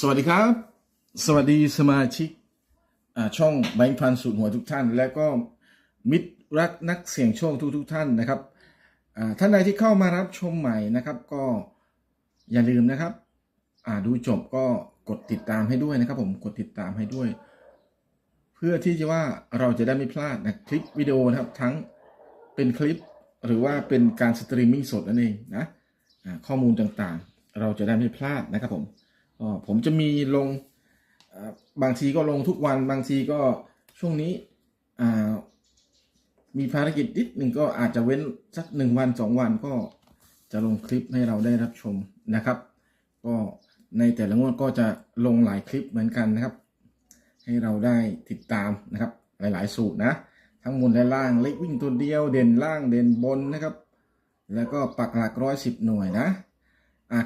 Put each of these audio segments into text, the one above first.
สวัสดีครับ สวัสดีสมาชิกช่องแบงค์พันสูตรหัวทุกท่าน และก็มิตรรักนักเสี่ยงโชคทุกทุกท่านนะครับท่านใดที่เข้ามารับชมใหม่นะครับ ก็อย่าลืมนะครับดูจบก็กดติดตามให้ด้วยนะครับ ผมกดติดตามให้ด้วย เพื่อที่จะว่าเราจะได้ไม่พลาดนะคลิปวิดีโอนะครับทั้งเป็นคลิปหรือว่าเป็นการสตรีมมิ่งสดนั่นเองนะข้อมูลต่างๆ เราจะได้ไม่พลาดนะครับผม ผมจะมีลงบางทีก็ลงทุกวันบางทีก็ช่วงนี้มีภารกิจนิดหนึ่งก็อาจจะเว้นสักหนึ่งวันสองวันก็จะลงคลิปให้เราได้รับชมนะครับ ก็ในแต่ละงวดก็จะลงหลายคลิปเหมือนกันนะครับ ให้เราได้ติดตามนะครับ หลาย ๆ สูตรนะ ทั้งบนและล่างเล็กวิ่งตัวเดียวเด่นล่างเด่นบนนะครับ แล้วก็ปักหลักร้อยสิบหน่วยนะ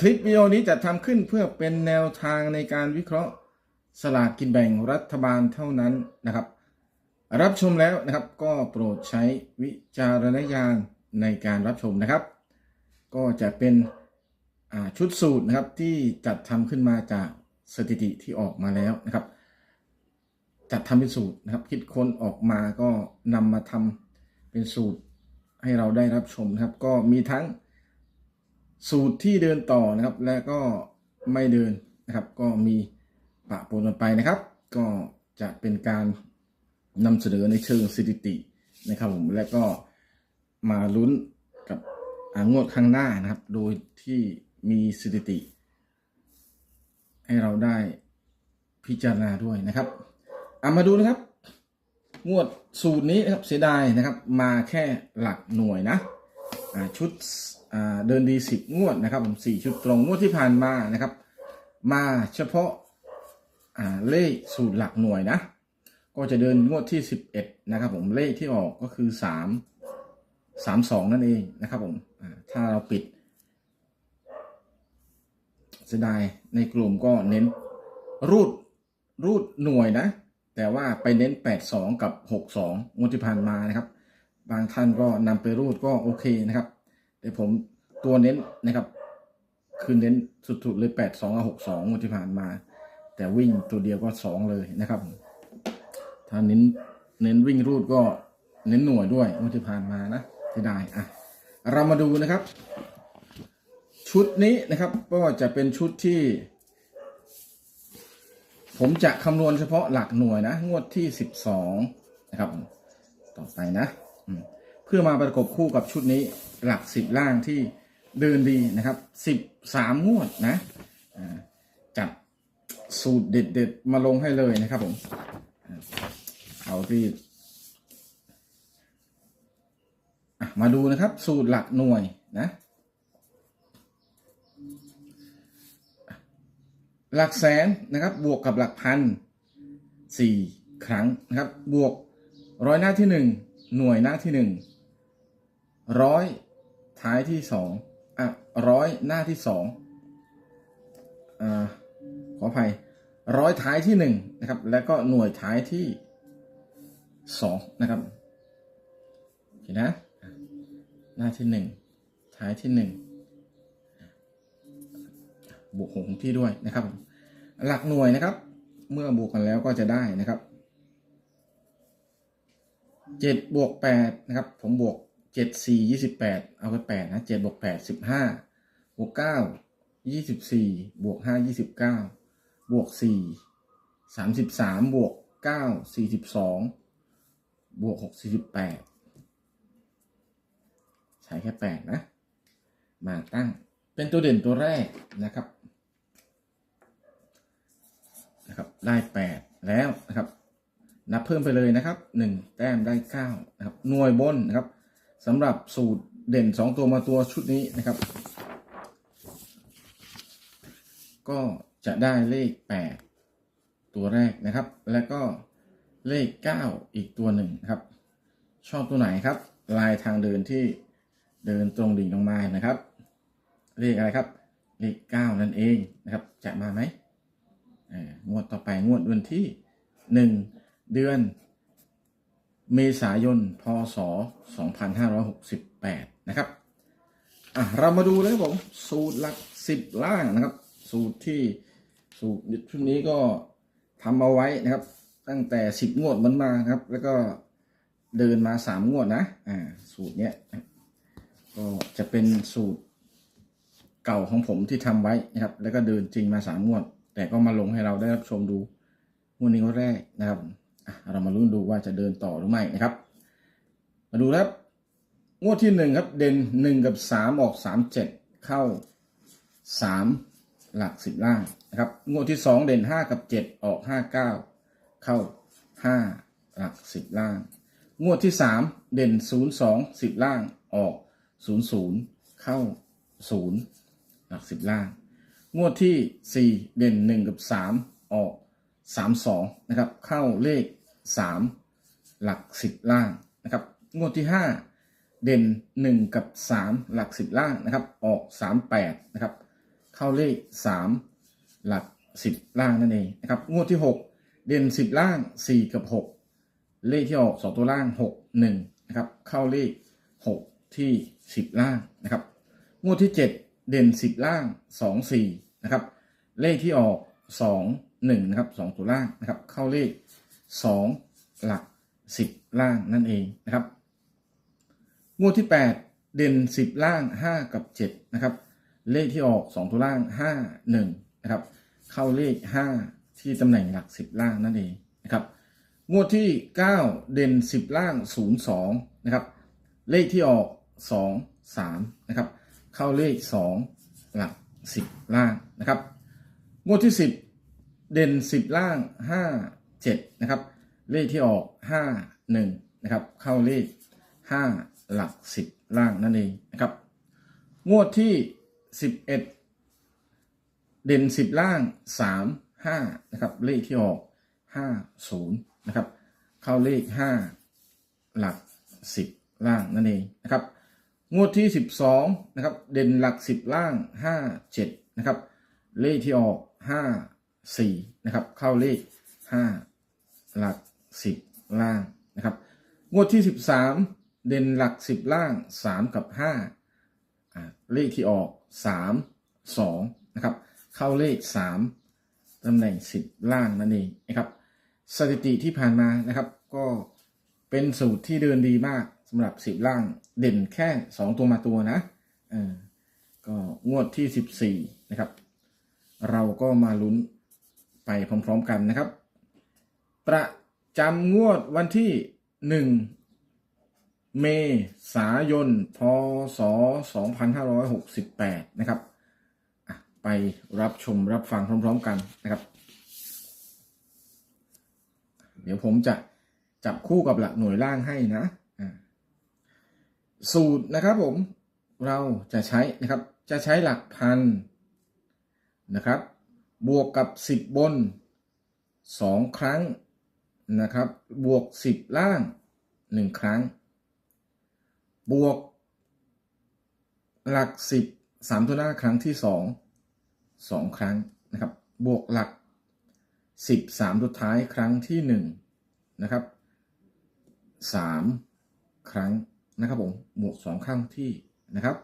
คลิปวิดีโอนี้จะทำขึ้นเพื่อเป็นแนวทางในการวิเคราะห์สลากกินแบ่งรัฐบาลเท่านั้นนะครับ รับชมแล้วนะครับก็โปรดใช้วิจารณญาณในการรับชมนะครับ ก็จะเป็นชุดสูตรนะครับที่จัดทำขึ้นมาจากสถิติที่ออกมาแล้วนะครับ จัดทำเป็นสูตรนะครับ คิดค้นออกมาก็นำมาทำเป็นสูตรให้เราได้รับชมนะครับ ก็มีทั้ง สูตรที่เดินต่อนะครับ และก็ไม่เดินนะครับ ก็มีปะปนกันไปนะครับ ก็จะเป็นการนำเสนอในเชิงสถิตินะครับผมและก็มาลุ้นกับงวดข้างหน้านะครับ โดยที่มีสถิติ ให้เราได้พิจารณาด้วยนะครับเอามาดูนะครับ งวดสูตรนี้นะครับเสียดายนะครับ มาแค่หลักหน่วยนะ ชุดเดินดีสิบงวดนะครับผมสี่ชุดตรงงวดที่ผ่านมานะครับ มาเฉพาะาเลขสูตรหลักหน่วยนะ ก็จะเดินงวดที่สิบเอ็ดนะครับผมเลขที่ออกก็คือสามสามสองนั่นเองนะครับผมถ้าเราปิดเสียดายในกลุ่มก็เน้นรูดรูดหน่วยนะ แต่ว่าไปเน้นแปดสองกับหกสองงวดที่ผ่านมานะครับ บางท่านก็นำไปรูดก็โอเคนะครับ แต่ผมตัวเน้นนะครับ คือเน้นสุดๆเลยแปดสองกับหกสองที่ผ่านมา แต่วิ่งตัวเดียวก็สองเลยนะครับ ถ้าเน้นเน้นวิ่งรูดก็เน้นหน่วยด้วยงวดที่ผ่านมานะที่ได้อะเรามาดูนะครับ ชุดนี้นะครับก็จะเป็นชุดที่ ผมจะคำนวณเฉพาะหลักหน่วยนะ งวดที่สิบสองนะครับ ต่อไปนะ เพื่อมาประกบคู่กับชุดนี้หลักสิบล่างที่เดินดีนะครับสิบสามงวดนะจัดสูตรเด็ดๆ มาลงให้เลยนะครับผม เอาที่มาดูนะครับ สูตรหลักหน่วยนะ หลักแสนนะครับ บวกกับหลักพันสี่ครั้งนะครับ บวกร้อยหน้าที่หนึ่ง หน่วยหน้าที่หนึ่งร้อยท้ายที่สองอะร้อยหน้าที่สองอ่าขออภัยร้อยท้ายที่หนึ่งนะครับ แล้วก็หน่วยท้ายที่สองนะครับโอเคนะหน้าที่หนึ่งท้ายที่หนึ่งบวกหกที่ด้วยนะครับ หลักหน่วยนะครับ เมื่อบวกกันแล้วก็จะได้นะครับ เจ็ดบวกแปดนะครับ ผมบวกเจ็ดสี่ยี่สิบแปดเอาไปแปดนะเจ็ดบวกแปดสิบห้าบวกเก้ายี่สิบสี่บวกห้ายี่สิบเก้าบวกสี่สามสิบสามบวกเก้าสี่สิบสองบวกหกสี่สิบแปดใช้แค่แปดนะ มาตั้งเป็นตัวเด่นตัวแรกนะครับนะครับได้แปดแล้วนะครับ นับ เพิ่มไปเลยนะครับหนึ่งแต้มได้เก้านะครับหน่วยบนนะครับสำหรับสูตรเด่นสองตัวมาตัวชุดนี้นะครับ ก็จะได้เลขแปดตัวแรกนะครับ แล้วก็เลขเก้าอีกตัวหนึ่งครับ ชอบตัวไหนครับ ลายทางเดินที่เดินตรงดิ่งลงมานะครับ เลขอะไรครับ เลขเก้านั่นเองนะครับ จะมาไหมอ่องวดต่อไปงวดวันที่หนึ่ง เดือน เมษายน พศ 2568 นะครับ อะ เรามาดูเลยครับผม สูตรหลัก 10 ล่างนะครับ สูตรที่สูตรชุดนี้ก็ทำเอาไว้นะครับ ตั้งแต่สิบงวดมันมานะครับ แล้วก็เดินมาสามงวดนะ อ่า สูตรเนี้ย ก็จะเป็นสูตรเก่าของผมที่ทำไว้นะครับ แล้วก็เดินจริงมาสามงวด แต่ก็มาลงให้เราได้รับชมดูงวดนี้งวดแรกนะครับ เรามาลุ้นดูว่าจะเดินต่อหรือไม่นะครับ มาดูนะครับงวดที่หนึ่งครับ เด่นหนึ่งกับสามออกสามเจ็ดเข้าสามหลักสิบล่างนะครับ งวดที่สองเด่นห้ากับเจ็ดออกห้าเก้าเข้าห้าหลักสิบล่าง งวดที่สามเด่นศูนย์สองสิบล่างออกศูนย์ศูนย์เข้าศูนย์หลักสิบล่าง งวดที่สี่เด่นหนึ่งกับสามออก สามสองนะครับเข้าเลขสามหลักสิบล่างนะครับงวดที่ห้าเด่นหนึ่งกับสามหลักสิบล่างนะครับออกสามแปดนะครับเข้าเลขสามหลักสิบล่างนั่นเองนะครับงวดที่หกเด่นสิบล่างสี่กับหกเลขที่ออกสองตัวล่างหกหนึ่งนะครับเข้าเลขหกที่สิบล่างนะครับงวดที่เจ็ดเด่นสิบล่างสองสี่นะครับเลขที่ออกสอง นึ่งนะครับสองตัวล่างนะครับ เข้าเลขสองหลักสิบล่างนั่นเองนะครับงวดที่แปดเด่นสิบล่างห้ากับเจ็ดนะครับ เลขที่ออกสองตัวล่างห้าหนึ่งนะครับ เข้าเลขห้าที่ตำแหน่งหลักสิบล่างนั่นเองนะครับงวดที่เก้าเด่นสิบล่างศูนย์สองนะครับ เลขที่ออกสองสามนะครับ เข้าเลขสองหลักสิบล่างนะครับ งวดที่สิบ เด่นสิบล่างห้าเจ็ดนะครับ เลขที่ออกห้าหนึ่งนะครับ เข้าเลขห้าหลักสิบล่างนั่นเองนะครับ งวดที่สิบเอ็ดเด่นสิบล่างสามห้านะครับ เลขที่ออกห้าศูนย์นะครับ เข้าเลขห้าหลักสิบล่างนั่นเองนะครับ งวดที่สิบสองนะครับ เด่นหลักสิบล่างห้าเจ็ดนะครับ เลขที่ออกห้า สี่นะครับ เข้าเลขห้าหลักสิบล่างนะครับ งวดที่สิบสามเด่นหลักสิบล่างสามกับห้าเลขที่ออกสามสองนะครับ เข้าเลขสามตำแหน่งสิบล่างนั่นเองนะครับ สถิติที่ผ่านมานะครับ ก็เป็นสูตรที่เดินดีมากสำหรับสิบล่างเด่นแค่สองตัวมาตัวนะเออก็งวดที่สิบสี่นะครับ เราก็มาลุ้น ไปพร้อมๆกันนะครับ ประจำงวดวันที่หนึ่งเมษายน พศ 2568 นะครับอะไปรับชมรับฟังพร้อมๆกันนะครับ เดี๋ยวผมจะจับคู่กับหลักหน่วยล่างให้นะ สูตรนะครับผม เราจะใช้นะครับ จะใช้หลักพันนะครับ บวกกับ 10 บน 2 ครั้งนะครับ บวก 10 ล่าง 1 ครั้ง บวก หลัก 10 3ตัวหน้าครั้งที่ 2 2 ครั้งนะครับ บวกหลัก 10 3ตัวท้ายครั้งที่ 1 นะครับ 3 ครั้งนะครับผมบวก 2 ครั้งที่นะครับ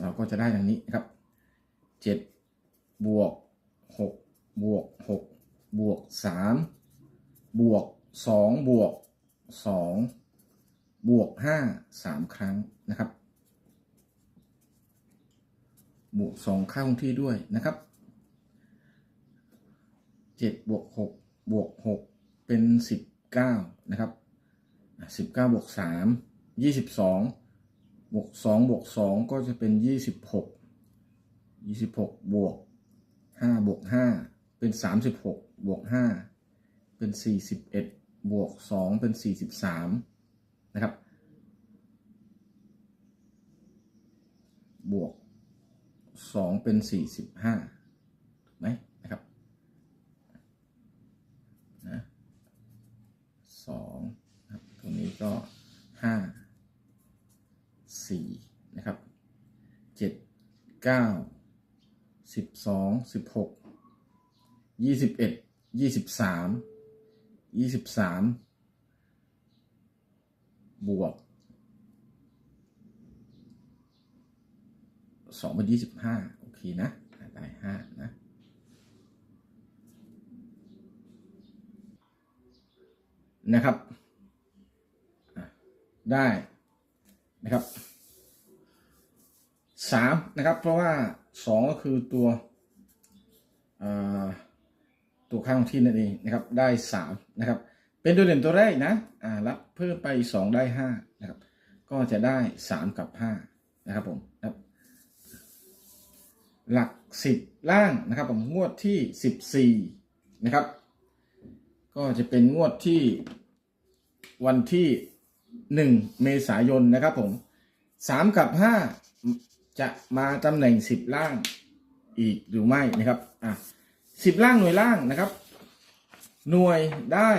เราก็จะได้อย่างนี้นะครับ 7 บวก6บวก6บวก3บวก2บวก2บวก5 3ครั้งนะครับ บวก2เข้างที่ด้วยนะครับ7บวก6บวก6เป็น19นะครับ19บวก3 22บวก2บวก2ก็จะเป็น26 26บวก 5บวก5เป็น36บวก5เป็น41บวก2เป็น43นะครับ บวก2เป็น45ถูกไหมนะครับนะ2นะรตรงนี้ก็5 4นะครับ7 9 สิบสองสิบหกยี่สิบเอ็ดยี่สิบสามยี่สิบสามบวกสองพันยี่สิบห้าโอเคนะได้ห้านะนะครับ ได้นะครับสามนะครับ เพราะว่า สองก็คือตัวตัวข้างที่นั่นเองนะครับได้สามนะครับ เป็นตัวเด่นตัวแรกนะอ่ารับเพิ่มไปสองได้ห้านะครับ ก็จะได้สามกับห้านะครับผมนะครับหลักสิบล่างนะครับผมงวดที่สิบสี่นะครับ ก็จะเป็นงวดที่วันที่หนึ่งเมษายนนะครับผมสามกับห้า จะมาตำแหน่งสิบล่างอีกหรือไม่นะครับอะสิบล่างหน่วยล่างนะครับ หน่วยได้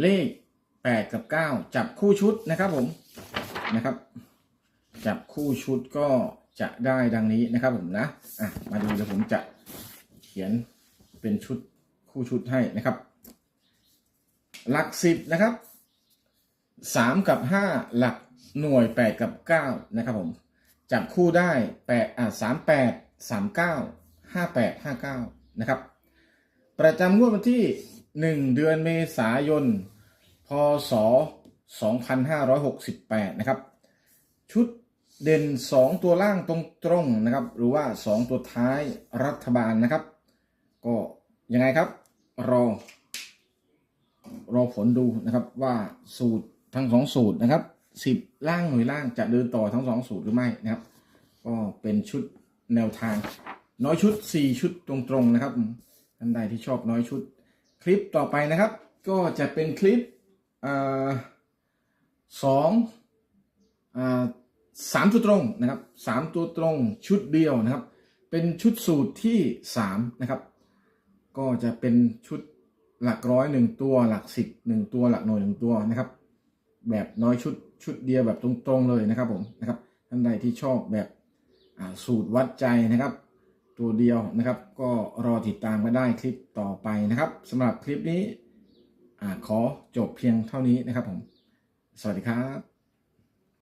เลขแปดกับเก้าจับคู่ชุดนะครับผมนะครับ จับคู่ชุดก็จะได้ดังนี้นะครับผมนะอะมาดูเดี๋ยวผมจะเขียนเป็นชุดคู่ชุดให้นะครับ หลักสิบนะครับสามกับห้าหลัก หน่วยแปดกับเก้านะครับผม จับคู่ได้แปดอ่าสามแปดสามเก้าห้าแปดห้าเก้านะครับ ประจำงวดวันที่หนึ่งเดือนเมษายน พศสองพันห้าร้อยหกสิบแปดนะครับ ชุดเด่น 2 ตัวล่างตรงๆนะครับ หรือว่า 2 ตัวท้ายรัฐบาลนะครับ ก็ยังไงครับ รอ รอผลดูนะครับว่าสูตรทั้งสองสูตรนะครับ สิบล่างหน่วยล่างจะเดินต่อทั้งสองสูตรหรือไม่นะครับ ก็เป็นชุดแนวทาง น้อยชุด4ชุดตรงๆนะครับท่านใดที่ชอบน้อยชุด คลิปต่อไปนะครับ ก็จะเป็นคลิปอสองอสามตัวตรงนะครับสามตัวตรงชุดเดียวนะครับ เป็นชุดสูตรที่สามนะครับ ก็จะเป็นชุดหลักร้อยหนึ่งตัวหลักสิบหนึ่งตัวหลักหน่วยหนึ่งตัวนะครับ แบบน้อยชุด ชุดเดียวแบบตรงๆเลยนะครับผมนะครับท่านใดที่ชอบแบบสูตรวัดใจนะครับ ตัวเดียวนะครับ ก็รอติดตามกันได้คลิปต่อไปนะครับสำหรับคลิปนี้อขอจบเพียงเท่านี้นะครับผม สวัสดีครับ